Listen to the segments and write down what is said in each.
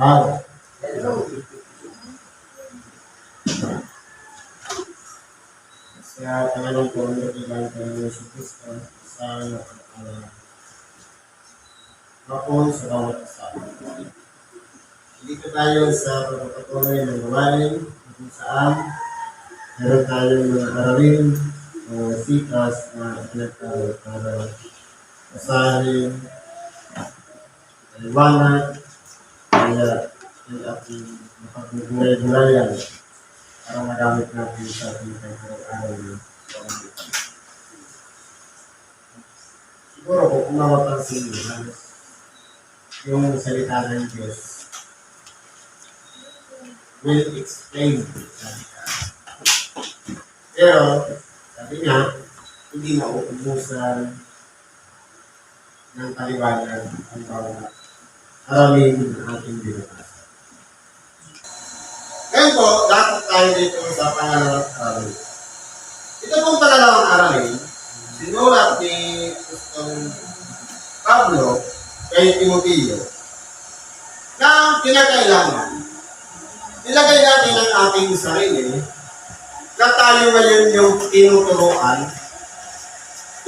Ah. Kaya talagang po ang nakilang kay Yesu Cristo sa nakakala. Kapon sa bawat isa. Dito tayo sa pagpapatuloy ng gawain kung saan meron tayong mga aralin o sikas na pinagkaroon para asahin, liwanag, kaya yung ating mapagbulay-bulayan para magamit natin sa ating pagkakaroon ng pamamagitan. Siguro kung mapapansin nyo, halos yung salita ng Diyos will explain sabi ka. Pero, sabi nga, hindi na uubusan ng paliwanag ang bawat aralin ng ating binabasa. Ngayon po, dapat tayo dito sa pangalawang aralin. Ito pong pangalawang aralin, sinulat ni Apostol Pablo kay Timoteo na kinakailangan ilagay natin ang ating sarili na tayo ngayon yung tinuturoan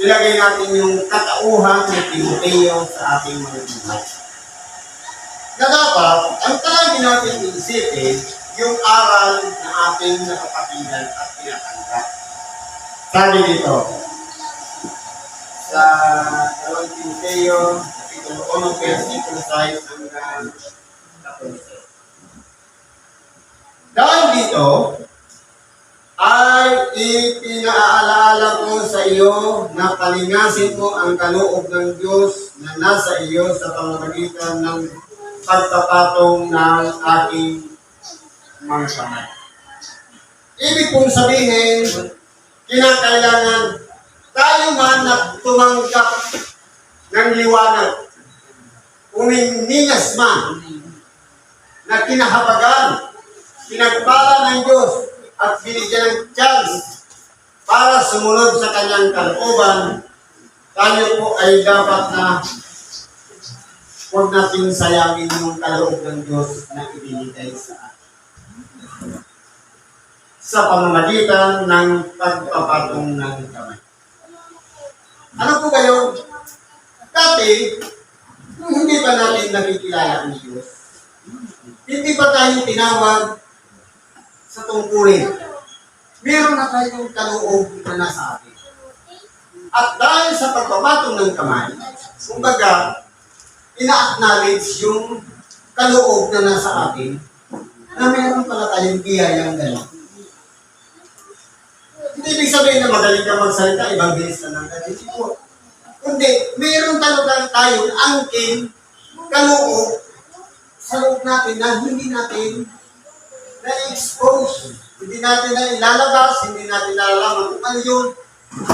ilagay natin yung katauhan ni Timoteo sa ating mga buhay. Na dapat, ang palagi natin isipin, yung aral na ating nakapakinggan at pinatanggap. Sabi dito, sa 2 Timoteo, Kapitulo 1, versikulo 6 hanggang 14. Dahil dito, ay ipinaalala ko sa iyo na palingasin mo ang kaloob ng Diyos na nasa iyo sa pamamagitan ng pagpapatong ng aking mga kamay. Ibig kong sabihin, kinakailangan tayo man na tumanggap ng liwanag, uminingas man, na kinahabagan, pinagpala ng Diyos at binigyan ng chance para sumunod sa kanyang kalooban, tayo po ay dapat na huwag natin sayangin yung kaloob ng Diyos na ibinigay sa atin. Sa pamamagitan ng pagpapatong ng kamay. Ano po kayo? Dati, hindi pa natin nakikilala ang Diyos, hindi pa tayo tinawag sa tungkulin. Meron na tayong kaloob na nasa atin. At dahil sa pagpapatong ng kamay, kumbaga, ina-acknowledge yung kaloob na nasa atin na meron pala tayong biyayang gano'n. Hindi ibig sabihin na magaling ka magsalita, ibang bilis ka ng ganyan. Hindi. Kundi, meron talaga tayong angkin, kaloob, sa loob natin na hindi natin na-expose. Hindi natin na ilalabas, hindi natin nalalaman kung ano yun.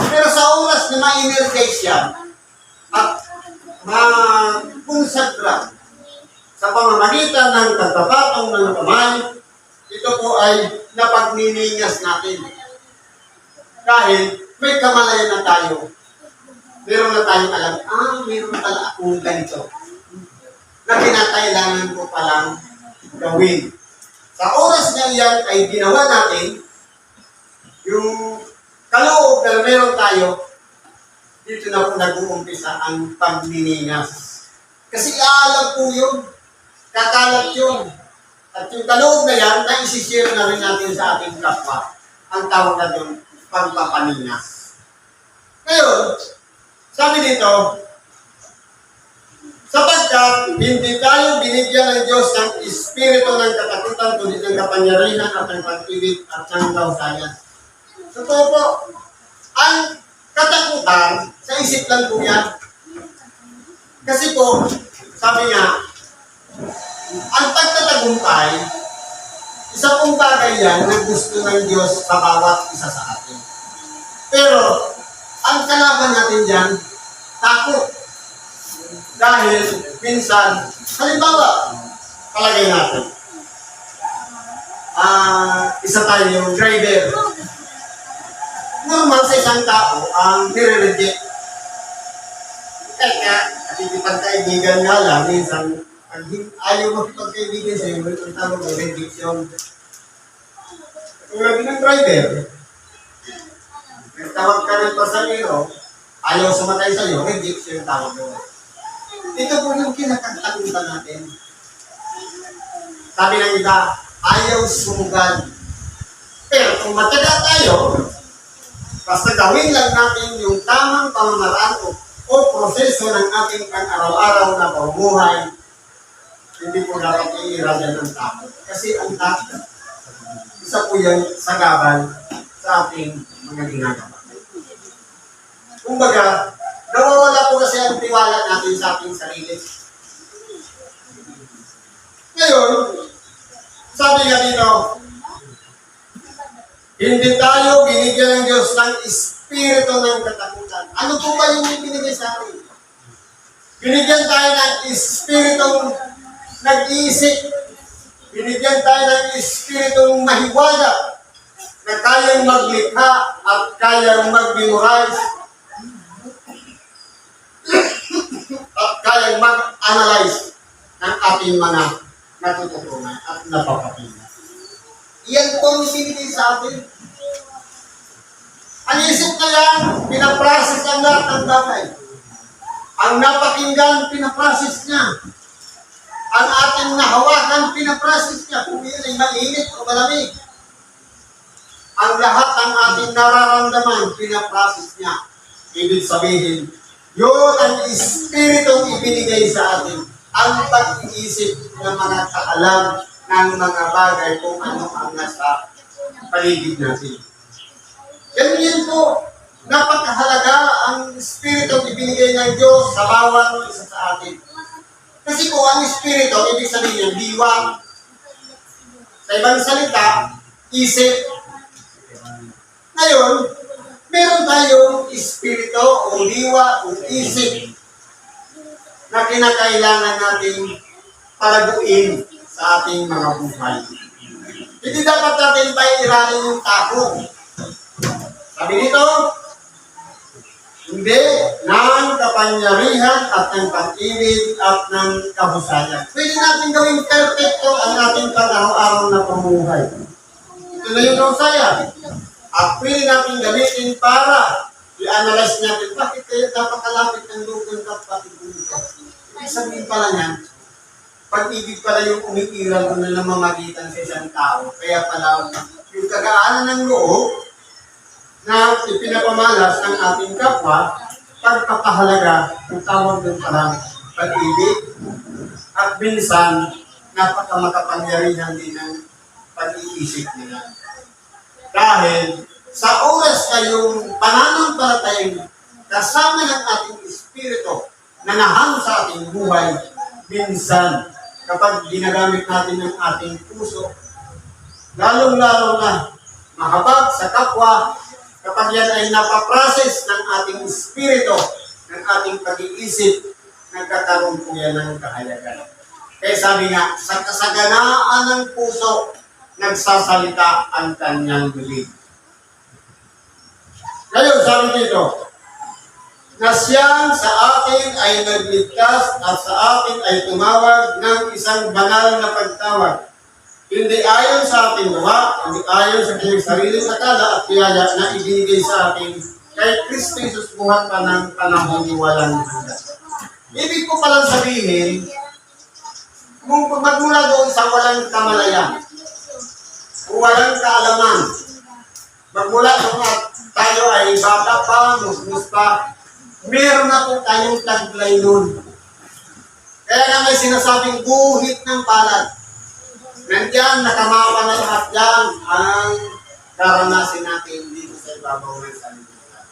Pero sa oras na ma-energize yan, at ma-consagra sa pamamagitan ng pagpapatong ng kamay, ito po ay napagniningas natin. Dahil may kamalayan na tayo. Meron na tayong alam, ah, meron pala akong ganito na kinakailangan ko palang gawin. Sa oras na yan ay ginawa natin, yung kaloob na meron tayo, dito na po nag-uumpisa ang pagniningas. Kasi aalam po yun, kakalat yun. At yung kaloob na yan, na isishare na rin natin sa ating kapwa. Ang tawag na doon, pagpapaningas. Ngayon, sabi dito, sapagkat hindi tayo binigyan ng Diyos ng espiritu ng katakutan, kundi ng kapangyarihan at ng pag-ibig at ng kausayan. Totoo po, ang katakutan, sa isip lang po yan. Kasi po, sabi nga, ang pagtatagumpay, isa pong bagay yan na gusto ng Diyos sa bawat isa sa atin. Pero, ang kalaban natin dyan, takot. Dahil, minsan, halimbawa, palagay natin, ah, isa tayo yung driver. Normal sa isang tao, ang nire-reject. Kaya nga, hindi pagkaibigan nga lang, minsan, hin- ayaw makipagkaibigan sa'yo, may ang tawag mo, rejection. Labi ng driver, nagtawag ka ng pasahero, ayaw sumatay sa'yo, rejection yung tawag mo. Ito po yung kinakatakutan natin. Sabi ng iba, ayaw sumugal. Pero kung mataga tayo, basta gawin lang natin yung tamang pamamaraan o, o proseso ng ating pang-araw-araw na pamumuhay, hindi po dapat iiragan ng takot. Kasi ang takot, isa po yan sa gabal sa ating mga ginagawa. Kumbaga, nawawala po kasi ang tiwala natin sa ating sarili. Ngayon, sabi nga dito, hindi tayo binigyan ng Diyos ng espiritu ng katakutan. Ano po ba yung binigay sa atin? Binigyan tayo ng espiritu nag-iisip. Binigyan tayo ng espiritu mahiwaga na kayang maglikha at kayang mag-memorize at kayang mag-analyze ng ating mga natututunan at napapakinggan. Iyan po ang sinigay sa atin. Ang isip na yan, pinaprocess ang lahat ng bagay. Ang napakinggan, pinaprocess niya. Ang ating nahawakan, pinaprocess niya. Kung yun ay mainit o malamig. Ang lahat ng ating nararamdaman, pinaprocess niya. Ibig sabihin, yun ang Espiritong ibinigay sa atin. Ang pag-iisip ng mga kaalam ng mga bagay kung ano ang nasa paligid natin. Ganun yan po. Napakahalaga ang Espiritong ibinigay ng Diyos sa bawat isa sa atin. Kasi po, ang Espiritu, ibig sabihin yung diwa. Sa ibang salita, isip. Ngayon, meron tayong Espiritu o diwa o isip na kinakailangan nating palaguin sa ating mga buhay. Hindi dapat natin pairalin yung takot. Sabi dito, hindi ng kapangyarihan at ng pag-ibig at ng kahusayan. Pwede natin gawing perfecto ang ating pang-araw-araw na pamuhay. Ito na yung kahusayan. At pwede natin gamitin para i-analyze natin bakit kayo dapat kalapit ng lupon kapatid dito. Ibig sabihin pala niyan, pag-ibig pala yung umiiral ko na namamagitan sa isang tao. Kaya pala, yung kagaanan ng loob na ipinapamalas ng ating kapwa, pagpapahalaga ng tawag ng parang pag-ibig at minsan napakamakapangyarihan din ng pag-iisip nila. Dahil sa oras kayong pananampalatayang kasama ng ating espiritu na nahang sa ating buhay, minsan kapag ginagamit natin ng ating puso, lalong-lalo na mahabag sa kapwa, kapag yan ay napaprocess ng ating espiritu, ng ating pag-iisip, nagkakaroon po yan ng kahayagan. Kaya sabi nga, sa kasaganaan ng puso, nagsasalita ang kanyang bibig. Ngayon, sabi dito, na siyang sa atin ay nagligtas at sa atin ay tumawag ng isang banal na pagtawag. Hindi ayon sa ating gawa, hindi ayon sa kanyang sariling akala at biyaya na ibinigay sa atin kay Kristo Jesus buhat pa ng panahon ni walang hanggan. Ibig ko palang sabihin, kung magmula doon sa walang kamalayan, walang kaalaman, magmula doon at tayo ay bata pa, musmus pa, meron na po tayong taglay nun. Kaya nga may sinasabing guhit ng palad. Nandiyan, nakamapa na lahat yan ang karanasin natin dito sa ibabaw ng sanlibutan.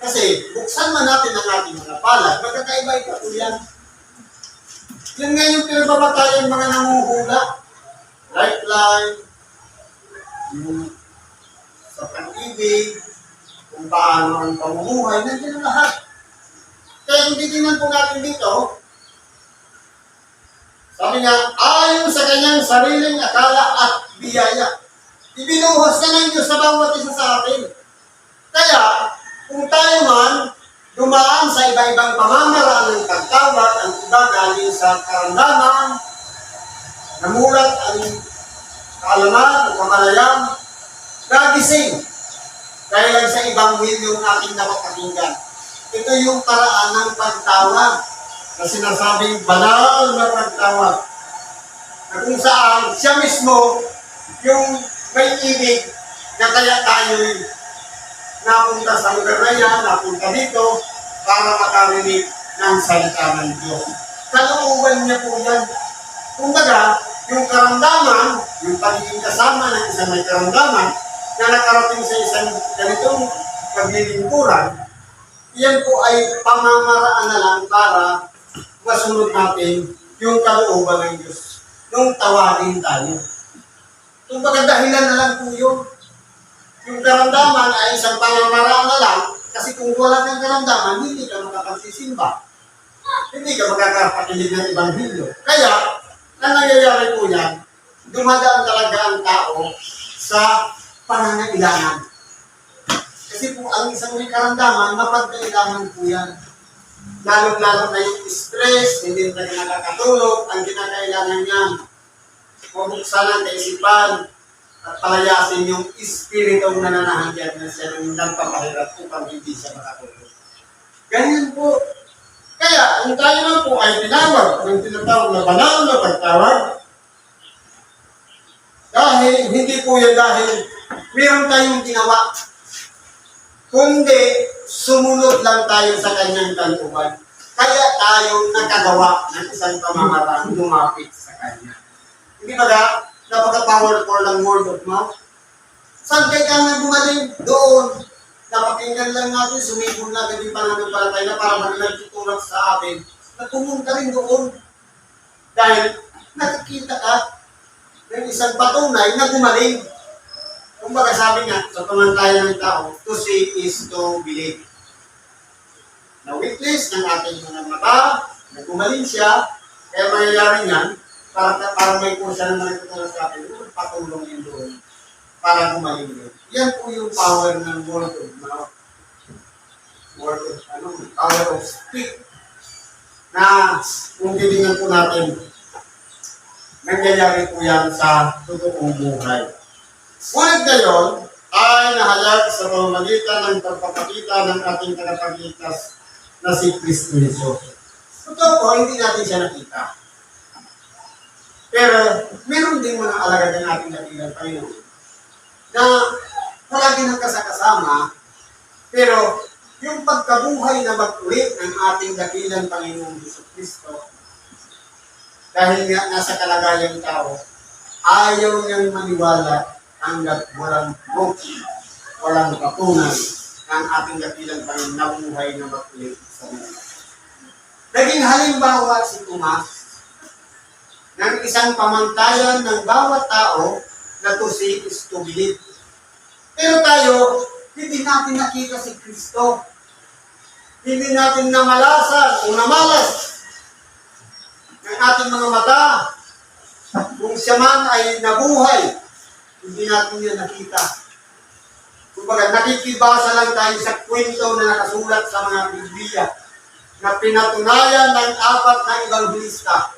Kasi buksan man natin ang ating mga palad, magkakaiba-iba po yan. Yun nga yung pinagbabatayan mga nanguhula. Lifeline, yung sa pag-ibig, kung paano ang pamumuhay, nandiyan ang lahat. Kaya kung titingnan po natin dito, sabi nga, ayon sa kanyang sariling akala at biyaya. Ibinuhos na ng Diyos sa bawat isa sa atin. Kaya, kung tayo man, dumaan sa iba-ibang pamamaraan ng pagtawag ang iba galing sa karamdaman, namulat ang kaalaman, ang kamalayan, nagising dahil lang sa ibang will yung ating napapakinggan. Ito yung paraan ng pagtawag na sinasabing banal na pagtawag. Na kung saan siya mismo yung may ibig na kaya tayo napunta sa lugar na yan, napunta dito para makarinig ng salita ng Diyos. Kalooban niya po yan. Kumbaga, yung karamdaman, yung pagiging kasama ng isang may karamdaman, na nakarating sa isang ganitong paglilingkuran, yan po ay pamamaraan na lang para masunod natin yung kalooban ng Diyos nung tawagin tayo. Kumbaga dahilan na lang po yun. Yung karamdaman ay isang pamamaraan na lang kasi kung wala kang karamdaman, hindi ka makapagsisimba. Hindi ka makakapakinig ng Ebanghelyo. Kaya, ang nangyayari po yan, dumadaan talaga ang tao sa pangangailangan. Kasi po, ang isang may karamdaman, mapagkailangan po yan. Lalong-lalo na yung stress, hindi na tayo nakakatulog, ang kinakailangan niyan. Pumuksan ang kaisipan at palayasin yung espiritong nananahagyat na siya ng nagpapahirap upang hindi siya makatulog. Ganyan po. Kaya, kung tayo lang po ay tinawag, ang tinatawag na banal na pagtawag, dahil, hindi po yan dahil meron tayong ginawa, kundi sumunod lang tayo sa kanyang kalooban. Kaya tayo nakagawa ng isang pamamaraan lumapit sa kanya. Hindi ba ga, napaka-powerful ng word of mouth? Saan kaya ka nga gumaling? Doon. Napakinggan lang natin, sumibol na agad yung pananampalatay na para mag nagtutulak sa atin na pumunta rin doon. Dahil nakikita ka ng isang patunay na gumaling. Kung baga sabi nga, sa pamantayan ng tao, to see is to believe. Na witness ng ating mga mata, na gumaling siya, kaya mangyayari niyan, para, para may kursa na nagtutulong sa atin, patulong yun doon para gumaling yun. Yan po yung power ng word of mouth. Word of, ano, power of speak. Na kung titingnan po natin, nangyayari po yan sa totoong buhay. Ngunit ngayon, ay nahayag sa pamamagitan ng pagpapakita ng ating tagapagligtas na si Kristo Jesus. Totoo po, hindi natin siya nakita. Pero, meron din mga alagad ng ating dakilang Panginoon na palagi nang kasakasama, pero yung pagkabuhay na mag-ulit ng ating dakilang Panginoong Hesus Kristo, dahil nga nasa kalagayang tao, ayaw niyang maniwala hanggat walang book, walang patunay ng ating dakilang Panginoon na buhay na mag-ulit sa mundo. Naging halimbawa si Tomas ng isang pamantayan ng bawat tao na to see is to believe. Pero tayo, hindi natin nakita si Kristo. Hindi natin namalasan o namalas ng ating mga mata. Kung siya man ay nabuhay, hindi natin yan nakita. Kumbaga, nakikibasa lang tayo sa kwento na nakasulat sa mga Biblia na pinatunayan ng apat na evangelista.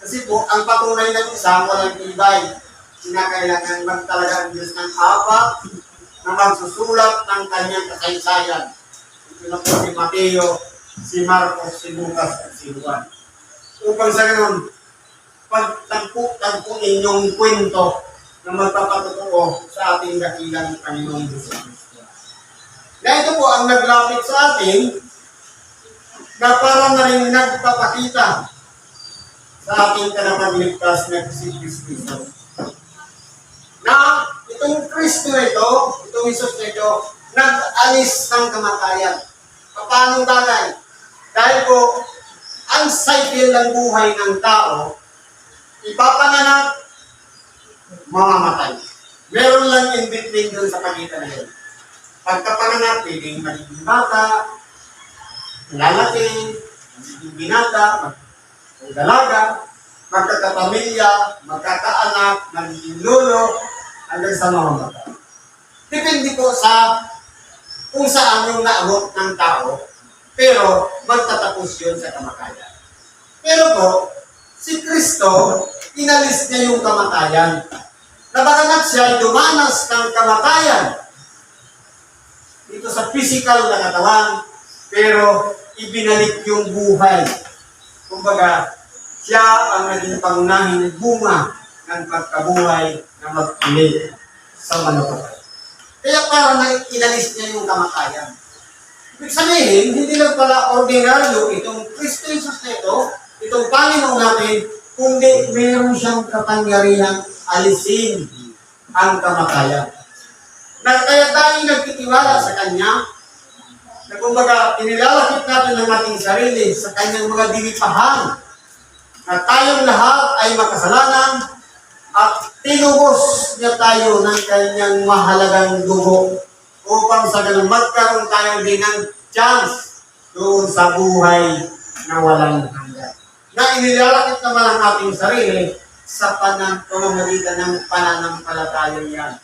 Kasi po, ang patunay ng isa, walang ibay. Sinakailangan man talaga ang Diyos ng apat na magsusulat ng kanyang kasaysayan. Ito na po si Mateo, si Marcos, si Lucas, at si Juan. Upang sa ganun, pagtagpo-tagpuin yung kwento na magpapatotoo sa ating dakilang Panginoon Diyos. Na ito po ang naglapit sa atin na parang na rin nagpapakita sa ating kanapagligtas na si Kristo. Na itong Kristo na ito, itong Isus na ito, nag-alis ng kamatayan. Paano bagay? Dahil po, ang cycle ng buhay ng tao, ipapanganak, mamamatay. Meron lang in between dun sa pagitan yun. Pagkapanganak, pwedeng magiging bata, lalaki, magiging binata, magdalaga, magkakapamilya, magkakaanak, magiging lolo, hanggang sa mga mata. Depende po sa kung saan yung naabot ng tao Pero magtatapos yun sa kamatayan. Pero po, si Kristo, inalis niya yung kamatayan. Nabaganat siya ay dumanas ng kamatayan dito sa physical na katawan, pero ibinalik yung buhay. Kumbaga, siya ang naging pangunahing bunga ng pagkabuhay na magpili sa manupay. Kaya parang inalis niya yung kamatayan. Ibig sabihin, hindi lang pala ordinaryo itong Kristo Jesus na ito, itong Panginoon natin, kundi meron siyang kapangyarihang alisin ang kamatayan. Na kaya tayo nagtitiwala sa Kanya, na kumbaga, inilalakit natin ang ating sarili sa Kanyang mga dinipahan, na tayong lahat ay makasalanan at tinubos niya tayo ng Kanyang mahalagang dugo upang sa ganun magkaroon tayo din ng chance doon sa buhay na walang hanggan. Na inilalakit naman ang ating sarili sa panang ng pananampalataya yan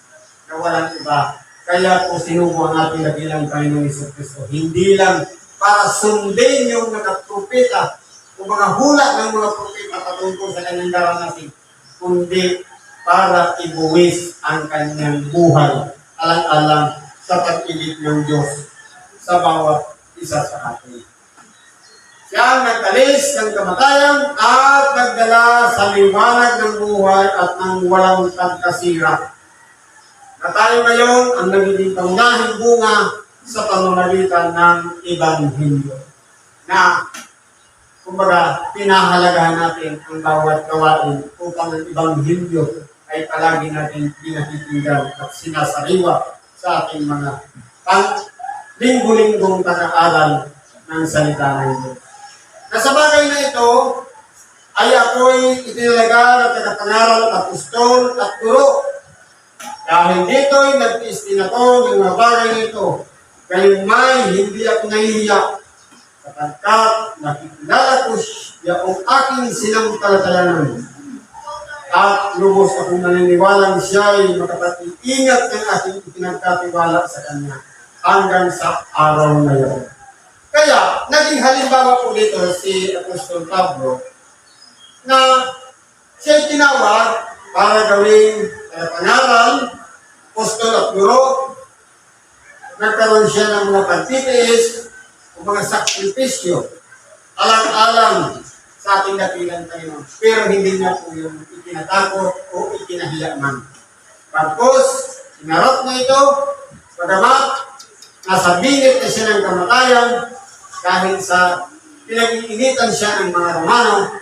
na walang iba. Kaya po sinubo ang ating nabilang Panginoong Iso Kristo. Hindi lang para sundin yung mga propeta o mga hula ng mga propeta patungkol sa kanyang daranasin, kundi para ibuwis ang kanyang buhay alang-alang sa pag-ibig ng Diyos sa bawat isa sa atin. Siya nagtalis ng kamatayan at nagdala sa liwanag ng buhay at ng walang pagkasira. Na tayo ngayon ang nagiging pangunahing bunga sa pamamagitan ng Ebanghelyo. Na, kumbaga, pinahalagahan natin ang bawat gawain upang ang Ebanghelyo ay palagi natin pinakikinggan at sinasariwa sa ating mga pang linggo-linggong pag-aaral ng salita ng Diyos. Na sa bagay na ito, ay ako'y itinalaga ng tagapangaral at apostol at guro. Dahil dito'y nagtiis din ako ng mga bagay na ito. Kayong may hindi ako nahihiya sapagkat nakikilala ko ang aking sinampalatayanan. At lubos akong naniniwalang siya ay makapag-iingat ng aking ipinagkatiwala sa kanya hanggang sa araw na yun. Kaya, naging halimbawa po dito si Apostol Pablo na siya tinawag para gawing uh, pangaral, apostol at guro. Nagkaroon siya ng mga pagtitiis o mga sakripisyo alang-alang sa ating dakilang Panginoon. Pero hindi niya po yung itinatakot o ikinahiya man. Tapos, sinarap na ito, pagamat nasa bingit na siya ng kamatayan dahil sa pinag-iinitan siya ng mga Romano,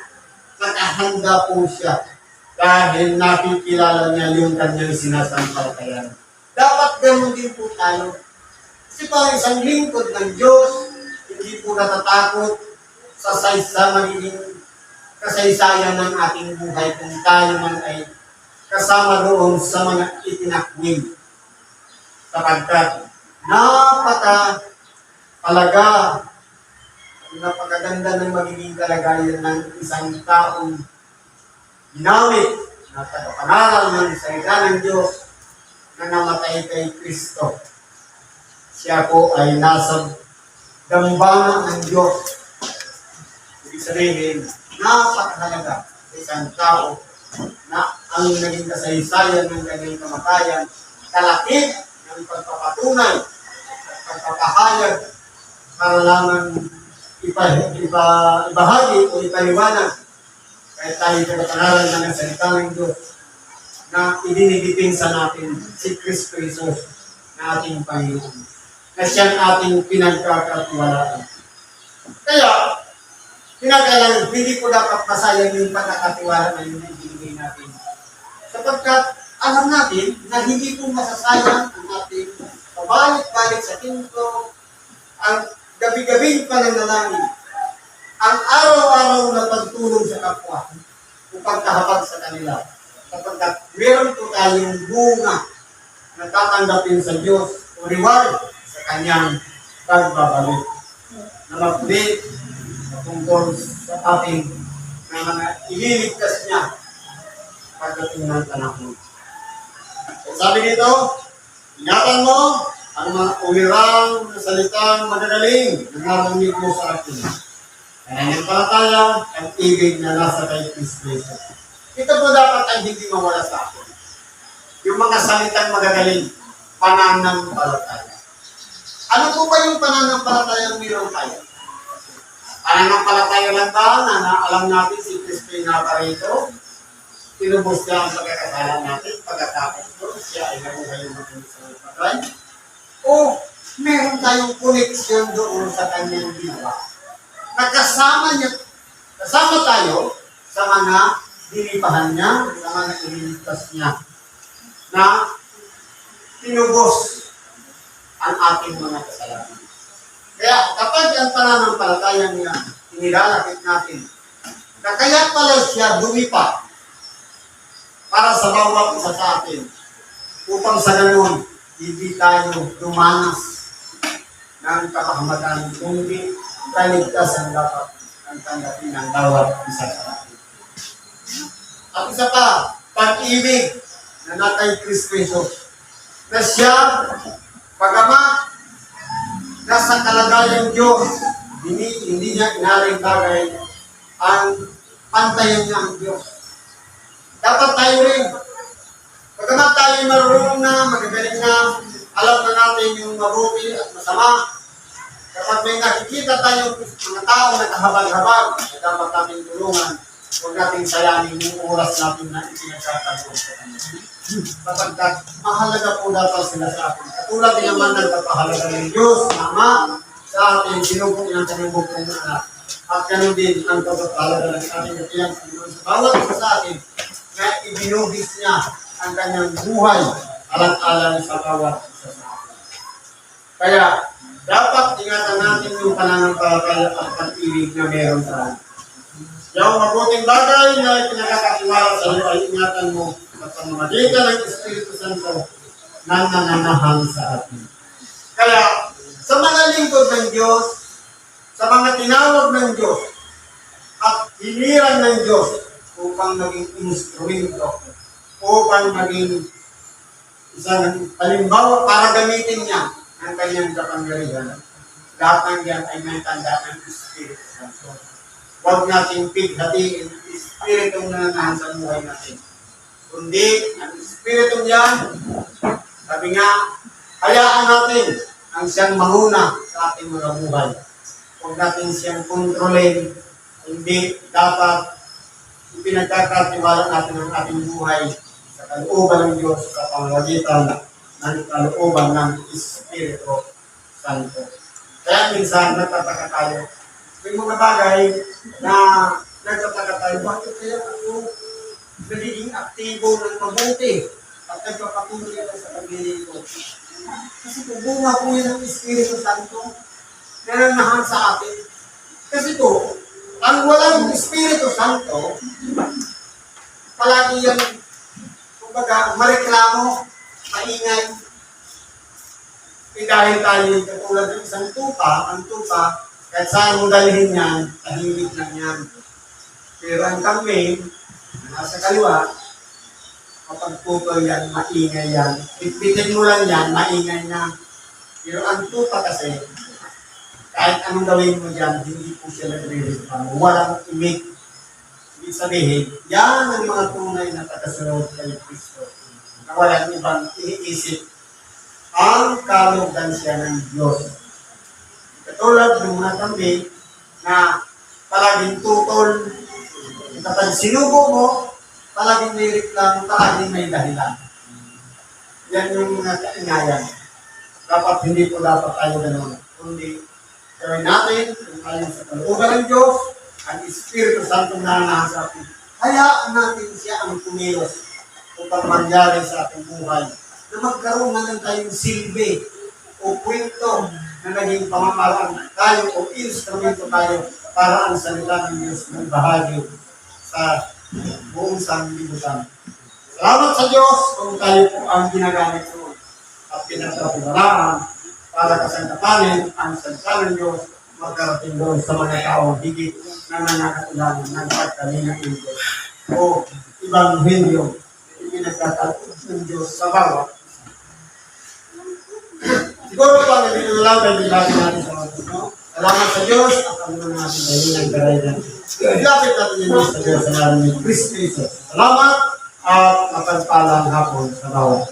nakahanda po siya dahil nakikilala niya yung kanyang sinasampalatayan. Dapat ganun din po tayo. Kasi parang isang lingkod ng Diyos, hindi po natatakot sa saysa magiging kasaysayan ng ating buhay kung tayo man ay kasama doon sa mga itinakwil. Sapagkat napaka palaga napakaganda ng magiging kalagayan ng isang taong ginamit na tagapangaral ng salita ng Diyos na namatay kay Kristo. Siya po ay nasa dambana ng Diyos. Ibig sabihin, napakahalaga sa isang tao na ang naging kasaysayan ng kanyang kamatayan, kalakip ng pagpapatunay, pagpapahayag, para lamang ipa, ipa, ibahagi o ipaliwanag kahit tayo pinapanalan na ng salita ng Diyos na idinidipinsa natin si Kristo Jesus na ating Panginoon na siyang ating pinagkakatiwalaan. Kaya, kinakailangan, hindi po dapat masayang yung pagkakatiwala na yun na ibinigay natin. Sapagkat alam natin na hindi po masasayang ang ating pabalik-balik sa tinto, ang gabi-gabing pananalangin, ang araw-araw na pagtulong sa kapwa, o pagkahabag sa kanila, sapagkat meron po tayong bunga na tatanggapin sa Diyos o reward sa kanyang pagbabalik. Na magpili tungkol sa ating na mga ililigtas niya pagdating ng panahon. So, sabi dito, ingatan mo ang mga ulirang na salitang magagaling na narinig mo sa akin. Pananampalataya at ibig na nasa kay Kristo. Ito po dapat ay hindi mawala sa akin. Yung mga salitang magagaling, pananampalataya. Ano po ba yung pananampalataya ng mayroon tayo? Pananampalataya lang ba na, na alam natin si Kristo yung naparito? Tinubos niya ang pagkakasala natin, pagkatapos ko, siya ay nabuhay yung mga sa patay? O meron tayong koneksyon doon sa kanyang diwa? Nakasama niya, kasama tayo sa mga dinipahan niya, sa mga iniligtas niya, na tinubos ang ating mga kasalanan. Kaya kapag ang pananampalataya niya, inilalapit natin, na kaya pala siya dumipa para sa bawat isa sa atin, upang sa ganun, hindi tayo dumanas ng kapahamadan, kundi kaligtasan dapat ang tanggapin ng bawat isa sa atin. At isa pa, pag-ibig na natay Kristo na siya, pagamat nasa kalagayan Diyos, hindi, hindi niya inaring bagay ang pantayan niya ang Diyos. Dapat tayo rin, pagamat tayo marunong na, magagaling na, alam na natin yung mabuti at masama, kapag may nakikita tayong mga tao na kahabag-habag, na dapat natin tulungan, huwag natin sayangin yung oras natin na ipinagkakaroon sa kanila. Sapagkat mahalaga po dapat sila sa atin. Katulad din naman nagpapahalaga ng Diyos, Ama, sa atin, sinubo ng kanyang bukong na anak. At ganun din ang pagpapahalaga ng ating Panginoon sa bawat isa sa atin na ibinugis niya ang kanyang buhay alang-alang sa bawat isa sa atin. Kaya, dapat ingatan natin yung pananampalataya at pag-ibig na meron sa atin. Yung mabuting bagay na pinakakatiwala sa iyo ay ingatan mo sa pamamagitan ng Espiritu Santo na nananahan sa atin. Kaya, sa mga lingkod ng Diyos, sa mga tinawag ng Diyos, at hiniran ng Diyos upang maging instrumento, upang maging isang halimbawa para gamitin niya ang kanyang kapangyarihan. Ng yan ay may tanda ng Espiritu Santo. Huwag nating pighatiin ang Espiritong nananahan sa buhay natin. Kundi, ang Espiritong yan, sabi nga, hayaan natin ang siyang manguna sa ating mga buhay. Huwag natin siyang kontrolin. Hindi dapat ipinagkakatiwala natin ang ating buhay sa kalooban ng Diyos sa pamamagitan ng kalooban ng Espiritu Santo. Kaya minsan nagtataka tayo. May mga bagay na nagtataka bakit kaya ako nagiging aktibo ng mabuti at nagpapatuloy ako sa paglilin ko? Kasi kung bunga po yun ng Espiritu Santo, nananahan sa atin. Kasi to, ang walang Espiritu Santo, palagi yan, kumbaga, mareklamo, maingay. Eh dahil tayo katulad ng isang tupa, ang tupa, kahit saan mo dalhin yan, tahimik lang yan. Pero ang kambing, na nasa kaliwa, kapag tupa yan, maingay yan. Pitpitin mo lang yan, maingay na. Pero ang tupa kasi, kahit anong gawin mo dyan, hindi po siya nagre-respond. Walang imik. Ibig sabihin, yan ang mga tunay na tagasunod kay Kristo. Na walang ibang iniisip ang kalugdan siya ng Diyos. Katulad ng mga kambing na palaging tutol, kapag sinubo mo, palaging may reklamo, palaging may dahilan. Yan yung mga kaingayan. Dapat hindi po dapat tayo ganun. Kundi gawin natin kung ayon sa kalooban ng Diyos, ang Espiritu Santo na nasa atin. Hayaan natin siya ang kumilos upang mangyari sa ating buhay na magkaroon na lang tayong silbi o kwento na naging pamamaraan tayo o instrumento tayo para ang salita ng Diyos ng bahagi sa buong sanglibutan. Salamat sa Diyos kung tayo po ang ginagamit ko at pinagkapilaraan para kasangkapanin ang salita ng Diyos magkarating doon sa mga tao higit na nanakailangan ng pagkalinang ng Diyos o ibang hindi pinagkakaroon ng Diyos sa bawat Siguro po ang hindi na lang, bilangin natin sa mga no? Salamat sa Diyos at ang mga natin ay nagdaray natin. Ilapit natin yun sa Diyos sa namin ni Kristo Jesus. Salamat at mapagpalang hapon sa bawat.